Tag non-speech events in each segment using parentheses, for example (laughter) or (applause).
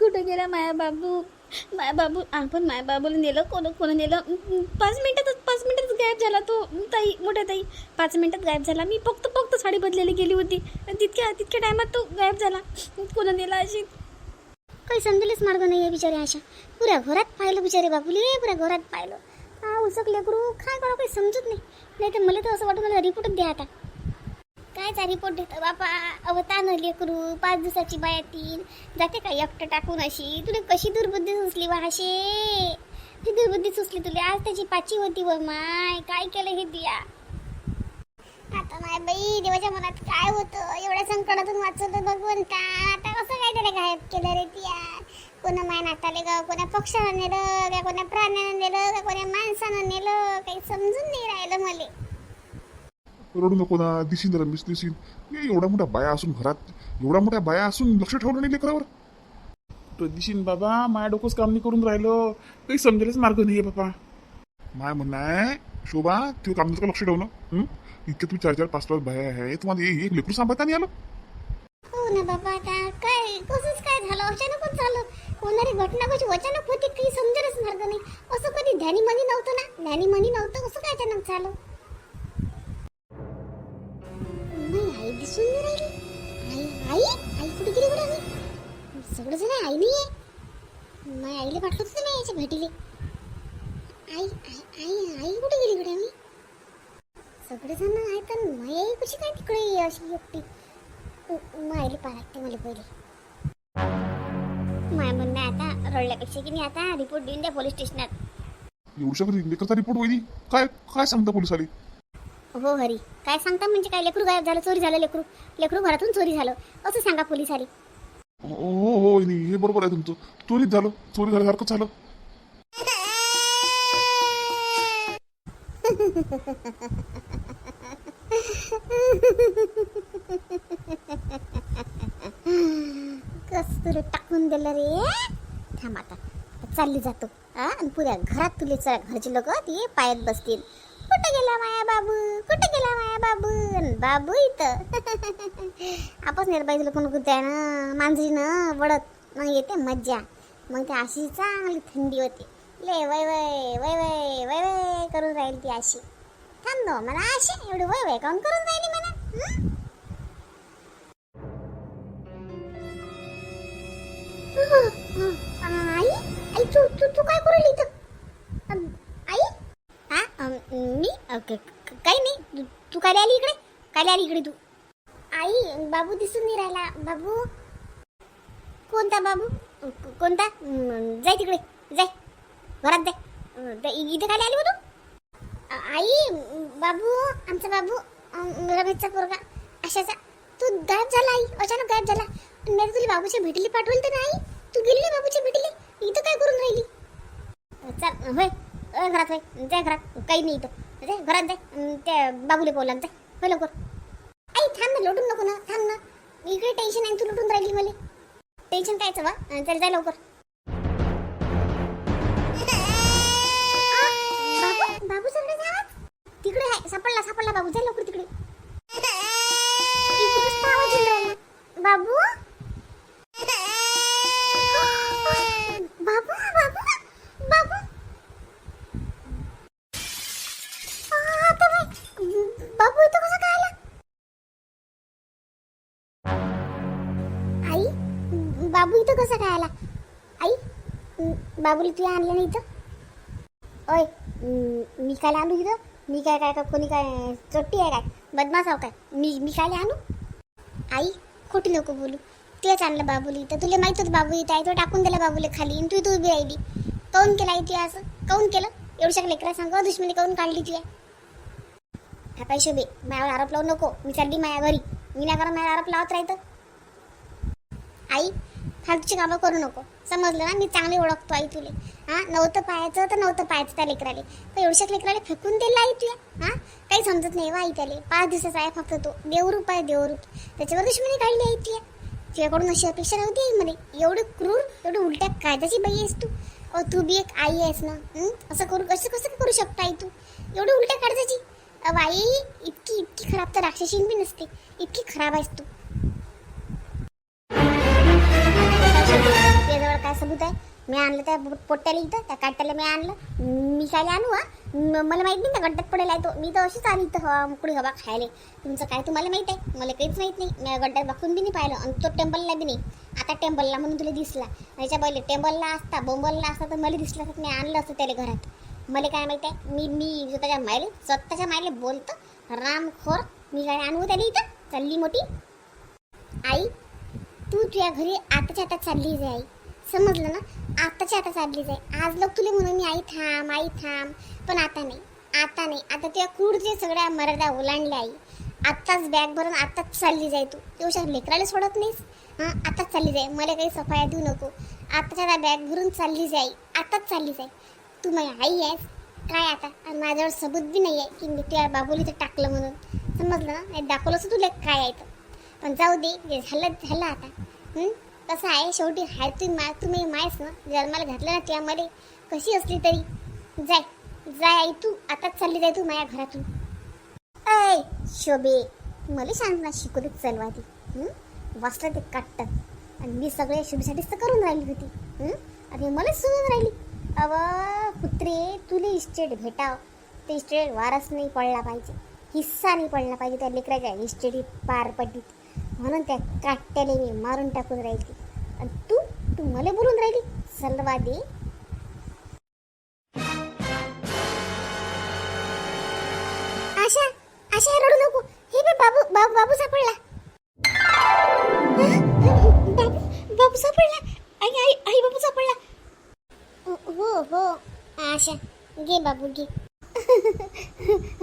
कुठं गेला माया बाबू? माया बाबू आपण माया बाबूला नेलं कोण कोण नेलं? पाच मिनिटातच पाच मिनिटातच गायब झाला तो. ताई मोठ्या ताई पाच मिनिटात गायब झाला. मी फक्त फक्त साडी बदलायला गेली होती. तितक्या तितक्या टायमात तो गायब झाला. कोण नेला अशी? काही समजेलच मार्ग नाही आहे बिचारे अशा. पुऱ्या घरात पाहिलं बिचारे बाबूले पुऱ्या घरात पाहिलं. हा उचक गुरु काय करा काही समजत नाही. नाही तर मला तर असं वाटतं मला रिपोर्टच द्या आता. कायचा रिपोर्ट देतो. बापा अवतान न लेकरू पाच दिवसाची बाया तीन. जाते का एकटं टाकून अशी? तुला कशी दुर्बुद्धी सुचली वाशे ती दुर्बुद्धी सुचली तुला. आज त्याची पाची होती व माय. काय केलं हे दिया? आता माय बाई देवाच्या मनात काय होतं? एवढ्या संकटातून वाचवलं भगवंता. आता कसं काय त्याला गायब केलं रे दिया? कोणा माय नाताले का कोणा पक्षानं नेलं का कोणा प्राण्यानं नेलं का कोणा माणसानं नेलं? काही समजून नाही राहिलं मले. रडू नको ना दिसीन रमेश मिस दिसीन. ए, एवढा मोठा बाया असून घरात एवढा मोठ्या बाया असून लक्ष ठेवलं नाही लेकरावर. तो दिसीन बाबा माया डोकंच काम नाही करून राहिलं. काही समजेलच मार्ग नाही बाबा. माय म्हणणं आहे शोभा तू काम का लक्ष ठेवणं. इतके तू चार चार पाच पाच बाया आहे. तुम्हाला एक एक लेकरू सांभाळता नाही आलं? हो ना बाबा आता काय कसंच काय झालं? अचानकच झालं. होणारी घटना कशी अचानक होती काही समजेलच मार्ग नाही. असं कधी ध्यानी मनी नव्हतं ना? ध्यानी मनी नव्हतं कसं काय अचानक झालं? दिसून नाही राहिली आई आई आई कुठे गेली कुठे आम्ही सगळं जण आई नाही आहे माझ्या आईला पाठवत होतं ना याच्या भेटीले आई आई आई आई कुठे गेली कुठे आम्ही सगळेजण आहे तर माझी आई कशी काय तिकडे अशी एकटी मायली पाहते मला पहिले माय म्हणणं आहे आता रडल्यापेक्षा की नाही आता रिपोर्ट देऊन द्या पोलीस स्टेशनात एवढ्या लेकरचा रिपोर्ट होईल काय काय सांगता पोलीस आले हो हरी काय सांगता म्हणजे काय? लेकरू गायब झालं चोरी झालं लेकरू. लेकरू घरातून चोरी झालं. असं सांगा पोलीस आले हो हो हो वहिनी, हे बरोबर आहे तुमचं. चोरीच झालं चोरी झाल्यासारखं झालं. कस तुला टाकून दिलं रे. थांब आता. चालली जातो. हा आणि पुऱ्या घरात तुले घरचे लोक ते पायात बसतील. कुठे गेला माया बाबू? कुठे गेला माया बाबू? बाबू इथं. आपच निर्बाई तुला कोण कुठे ना मांजरीनं वडत मग येते मज्जा. मग ती अशी चांगली थंडी होते. ले वय वय वय वय वय वय करून राहील ती अशी. थांब हो, मला अशी एवढी वय वय काऊन करून राहिली मला? आई आई तू तू तू काय करू राहिली इथं अम, आई हा अम, मी अ, क- क- काही नाही. तू- काय आली इकडे? काय आली इकडे तू? आई बाबू दिसून नाही राहिला. बाबू? कोणता बाबू? कोणता? जाय तिकडे. जाय. घरात जाय. इथे इथं काय आली तू आई बाबू आमचा बाबू रमेशचा पोरगा अशाचा तू गायब झाला आई. अचानक गायब झाला. मी तुला बाबूच्या भेटीला पाठवलं तर नाही. तू गेली बाबूच्या भेटीला? इथं काय करून राहिली? चल होय. घरात होय. जाय घरात. काही नाही इथं. जाय घरात जाय त्या बाबूले बोला जाय हो लवकर. आई थांब ना लोटून नको ना थांब ना. इकडे टेन्शन आहे तू लुटून राहिली मला. टेन्शन कायचं बा? चल जाय लवकर. इथं कसं काय आला आई बाबूला तू आणलं नाही इथं? ओय मी काय आणू इथं? मी काय काय कोणी काय चोट्टी आहे काय? बदमाश आहो काय? मी मी काय आणू? आई खोटी नको बोलू. तेच आणलं बाबूली इथं. तुला माहीत होतं बाबू इथं आहे. तो टाकून दिला बाबूला खाली आणि तू इथं उभी राहिली. काऊन केला इथे असं? काऊन केलं? एवढ्या लेकरा सांग दुश्मनी काऊन काढली तुला हा काय शोभे? माझ्यावर आरोप लावू नको. मी चालली माझ्या घरी मी नाही करा माझ्या आरोप लावत राहतं. आई फालतूची कामं करू नको. समजलं ना? मी चांगली ओळखतो आई तुले. हां? नव्हतं पाहायचं तर नव्हतं पाहायचं त्या लेकराले. तर एवढ्या लेकराले फेकून दिलं आई तुला. हां? काही समजत नाही वा आई त्याले. पाच दिवसाचा आहे फक्त तो. देवरूप आहे देवरूप त्याच्यावर दुश्मनी काढली आई तुला. तुझ्याकडून अशी अपेक्षा नव्हती आई मध्ये एवढी क्रूर एवढी उलट्या कायद्याची बाई आहेस तू. अ तू बी एक आई आहेस ना? असं करू कसं कसं करू शकतो आई तू? एवढी उलट्या काढायची बाई इतकी इतकी खराब तर राक्षसीन बी नसते. इतकी खराब आहेस तू. होतं आहे मी आणलं त्या पोट्ट्याला पोट्याला इथं त्या काट्याला मी आणलं. मी काय आणू हा? मला माहीत नाही त्या गड्ड्यात पडेला आहे तो. मी तर अशीच आली इथं हवा मोकळी हवा खायला. तुमचं काय तुम्हाला माहीत आहे? मला काहीच माहीत नाही. मी गड्ड्यात बघून बी नाही पाहिलं आणि तो टेम्पलला बी नाही. आता टेम्पलला म्हणून तुला दिसला. त्याच्या पहिले टेम्पलला असता बोंबलला असता तर मला दिसला तर मी आणलं असतं त्याला घरात. मला काय माहीत आहे? मी मी स्वतःच्या मायले स्वतःच्या मायले बोलतो. रामखोर मी काय आणू त्याला इथं. चालली मोठी. आई तू तुझ्या घरी आताच्या आता चालली जे आई. समजलं ना? आताच्या आता चालली जाय आज लोक तुला म्हणून मी आई थांब आई थांब. पण आता नाही. आता नाही. आता तुझ्या कुडचे सगळ्या मर्यादा ओलांडल्या आई. आत्ताच बॅग भरून आत्ताच चालली जाय तू. तेवढ्या लेकराला सोडत नाहीस? हां? आत्ताच चालली जाय मला काही सफाया देऊ नको. आत्ताच्या आता बॅग भरून चालली जाई आत्ताच चालली जाय तू माझी आई आहेस. काय आता? आणि माझ्यावर सबूत बी नाही आहे की मी तुझ्या बाबूली तर टाकलं म्हणून. समजलं ना? नाही दाखवलं असं तुला काय आहे तर पण जाऊ दे. जे झालं झालं आता. हं? कसं आहे? शेवटी हाय तू मा तुम्ही मायस ना? जन्माला घातलं ना त्यामध्ये कशी असली तरी? जाय जाय आई तू. आताच चालली जाय तू माझ्या घरातून. ऐ शोभे मला शांतना शिकू देत चलवा ती वाचलं ते काटतं. आणि मी सगळ्या शुभेसाठीच तर करून राहिली होती. आणि मला सोडून राहिली. अव कुत्रे तुले इस्टेट भेटाव. ते इस्टेट वारस नाही पडला पाहिजे. हिस्सा नाही पडला पाहिजे त्या लेकराच्या इस्टेटी पार पडलीत. म्हणून त्या काट्याने मी मारून टाकून राहिली आणि तू तू मला बोलून राहिली सलवा दे आशा आशा रडू नको. हे बे बाबू बाबू बाबू सापडला. बाबू बाबू सापडला. आई आई आई बाबू सापडला. हो हो आशा घे बाबू घे.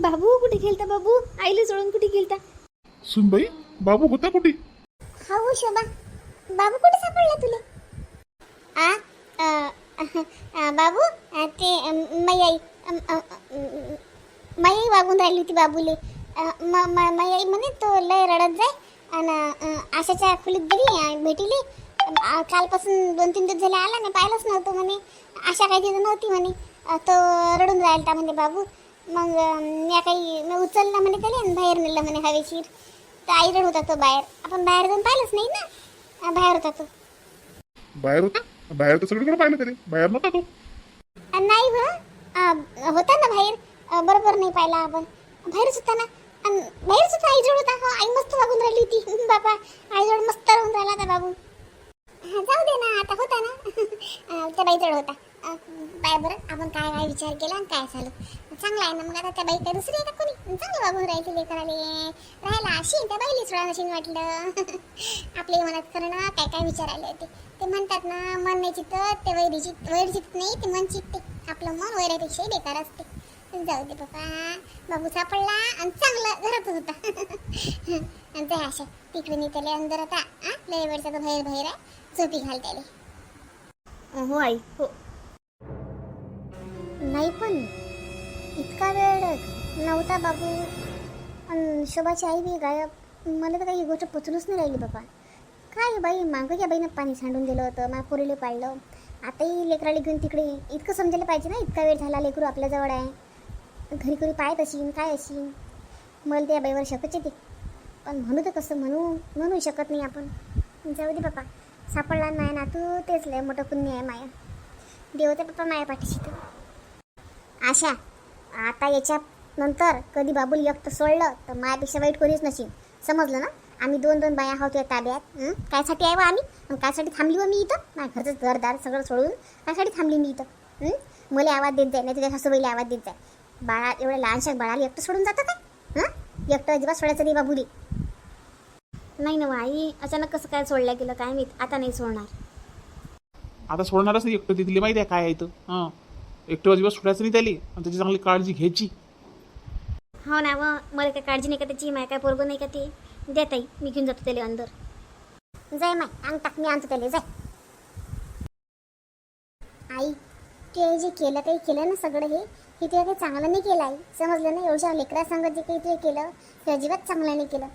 बाबू कुठे गेलता बाबू? आईला सोडून कुठे गेलता? सुनबाई बाबू होता कुठे? हा हो शोभा. बाबू कुठे सापडला तुला? आ? बाबू? ते मै आई मै वागून राहिली होती बाबूले. अ, म- म्हणे तो लय रडत जाय. आणि आशाच्या खोलीत गेली अ, भेटीली. कालपासून दोन तीन दिवस झाले आला नाही पाहिलंच नव्हतं म्हणे. आशा काही तिथं नव्हती म्हणे. तो रडून राहिला म्हणे बाबू. मग या काही मी उचलला म्हणे त्याला आणि बाहेर नेलं म्हणे हवेशीर. तर आई रड होता तो बाहेर. आपण बाहेर जाऊन पाहिलंच नाही ना. अ, बाहेर होता तो. बाहेर होता? बाहेर तर सगळीकडे पाहिलं त्याने बाहेर नव्हता तो. अ, नाही अ, होता ना बाहेर. अ, बरोबर नाही पाहिला आपण. बाहेरच होता ना. अन बाहेरच होता आईजवळ होता. हो आई मस्त वागून राहिली होती. (laughs) बाबा आईजवळ मस्त राहून राहिला होता बाबू. हा, जाऊ दे ना आता होता ना. (laughs) अ, त्या बाईजवळ होता. अ, बाय बरं. आपण काय काय विचार केला आणि काय झालं? चांगला आहे ना मग आता त्या बाई काय दुसरी आहे का कोणी? चांगलं वागून राहायचे लेकराले. राहायला अशी त्या बाईली सोडा नशीन वाटलं. (laughs) आपले मनात करणं काय काय विचार आले होते. ते म्हणतात ना मन नाही चित्त ते वैरी चित्त वैर चित्त नाही ते मन चित्ते. आपलं मन वैरापेक्षाही बेकार असते. जाऊ दे बाबा. बाबू सापडला आणि चांगला घरातच होता. (laughs) आणि ते आशा. तिकडे त्याला अंदर आता. आ लय वेळचा तो बाहेर बाहेर आहे. झोपी घाल त्याला हो आई हो. नाही पण इतका वेळ नव्हता बाबू. आणि शोभाची आई बी गायब. मला तर काही ही गोष्ट पचलूच नाही राहिली बाबा. काय बाई मागं घ्या बाईनं पाणी सांडून दिलं होतं मा पोरीले पाळलं. आताही लेकराला घेऊन तिकडे इतकं समजायला पाहिजे ना इतका वेळ झाला लेकरू आपल्याजवळ आहे. घरी घरी पाहत असीन काय असीन मला त्या बाईवर शकच येते. पण म्हणू तर कसं म्हणू म्हणू शकत नाही आपण. जाऊ दे बापा सापडला नाही ना तू तेच लय मोठं पुण्य आहे माया. देवते बाप्पा पप्पा माया पाठीशी तू आशा. आता याच्या नंतर कधी बाबूल एकटं सोडलं तर मायापेक्षा वाईट कोणीच नसेल समजलं ना? आम्ही दोन दोन बाया आहोत या ताब्यात कायसाठी आहे बा आम्ही? कायसाठी थांबली व मी इथं? माझ्या घरचं घरदार सगळं सोडून कायसाठी थांबली मी इथं? मला आवाज देत जाय नाही तुझ्या सासूबाईला आवाज देत जाय. बाळा एवढ्या लहानशा बाळाला एकटं सोडून जातं काय? हां? एकटं अजिबात सोडायचं नाही बाबुली. नाही ना आई अचानक कसं काय सोडलं गेलं काय माहीत? आता नाही सोडणार. आता सोडणारच नाही एकटं तिथली माहिती आहे काय आहे हां? एकटं अजिबात सोडायचं नाही त्याली. आणि त्याची चांगली काळजी घ्यायची. हो ना मग मला काय काळजी नाही का त्याची माय काय पोरगं नाही का ते. द्या ताई मी घेऊन जातो त्याला अंदर. जाय माय अंग टाक मी आणतो त्याला जाय. आई ते जे केलं काही केलं ना सगळं हे हे तुला काही चांगलं नाही केलं आई. समजलं ना एवढ्या लेकरा सांगत जे काही ते केलं ते अजिबात चांगलं नाही केलं.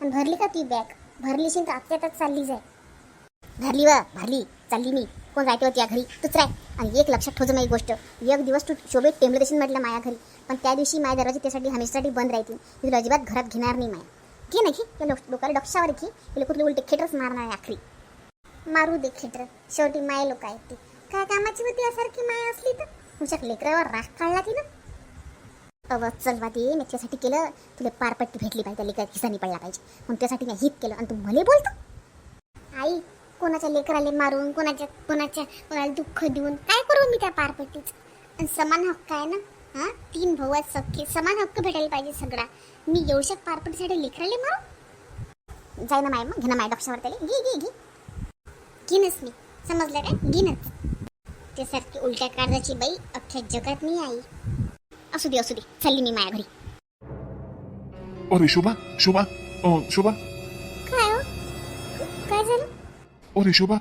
आणि भरली का ती बॅग? भरलीशी तर आत्या चालली जाय. भरली वा भरली चालली मी. कोण राहते होती या घरी? तूच राय आणि एक लक्षात ठेवतो माझी गोष्ट. एक दिवस तू शोभेत टेंबलं देशील म्हटलं माया घरी. पण त्या दिवशी माझ्या दरवाजे त्यासाठी हमेशासाठी बंद राहतील मी तुला अजिबात घरात घेणार नाही माया. घे ना घे. त्या लोक लोकाला डक्षावर घे. हे लोक तुला उलटे खेटरच मारणार आहे आखरी. मारू दे खेटर. शेवटी माय लोक आहेत ती. काय कामाची होती यासारखी माय असली तर? तुझ्या लेकरावर राग काढला तिनं. अव चल वादी मी त्यासाठी केलं. तुला पारपट्टी भेटली पाहिजे त्या लेकरा खिसानी पडला पाहिजे. म्हणून त्यासाठी मी हित केलं. आणि तू मला बोलतो. कोणाच्या लेकराला मारून कोणाच्या कोणाच्या कोणाला दुःख देऊन काय करू मी त्या पारपट्टीच आणि समान हक्क आहे ना? हा? तीन भाऊ आहेत सख्खे. समान हक्क भेटायला पाहिजे सगळा. मी येऊशक पारपट्टीसाठी लेकराले मारू जाय ना माय मग घे ना माय डॉक्टरवर त्याला. घे घे घे. घेनच मी. समजलं काय? घेनच. त्यासारखी उलट्या काळजाची बाई अख्ख्या जगात नाही आई. असू दे असू दे. चालली मी माया घरी. अरे शोभा शोभा शोभा. अरे शोभा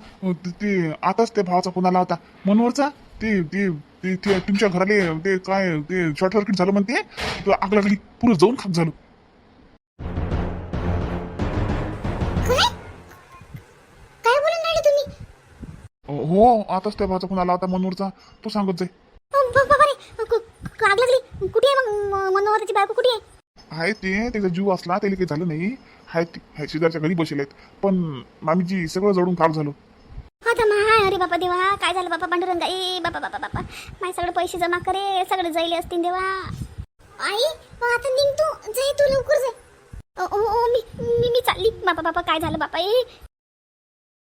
ते- आताच त्या भावाचा फोन आला होता. मनोहरचा? ते ते ते ते तुमच्या घराले ते काय ते शॉर्ट सर्किट झालं म्हणते? आग लागली पुरं जाऊन खाक झालं. हो आताच त्या भावाचा फोन आला होता मनोहरचा. तो सांगत कु- आग लागली कुठे आहे मग मनोहरची बायको कुठे आहे? आहे ते त्याचा जीव असला त्याला काही झालं नाही. हाय ते हाय शेजारच्या घरी बसेल आहेत. पण मामीजी सगळं जोडून खाक झालो. हो आता मा अरे बापा देवा काय झालं बापा? पांडुरंगा ए बापा बापा बापा. माझे सगळे पैसे जमा करे सगळे जायले असतील देवा. आई हो, आता निघ तू. जाय तू लवकर जाय. ओ ओ ओ, मी मी मी चालली. बापा बापा काय झालं बापा ए?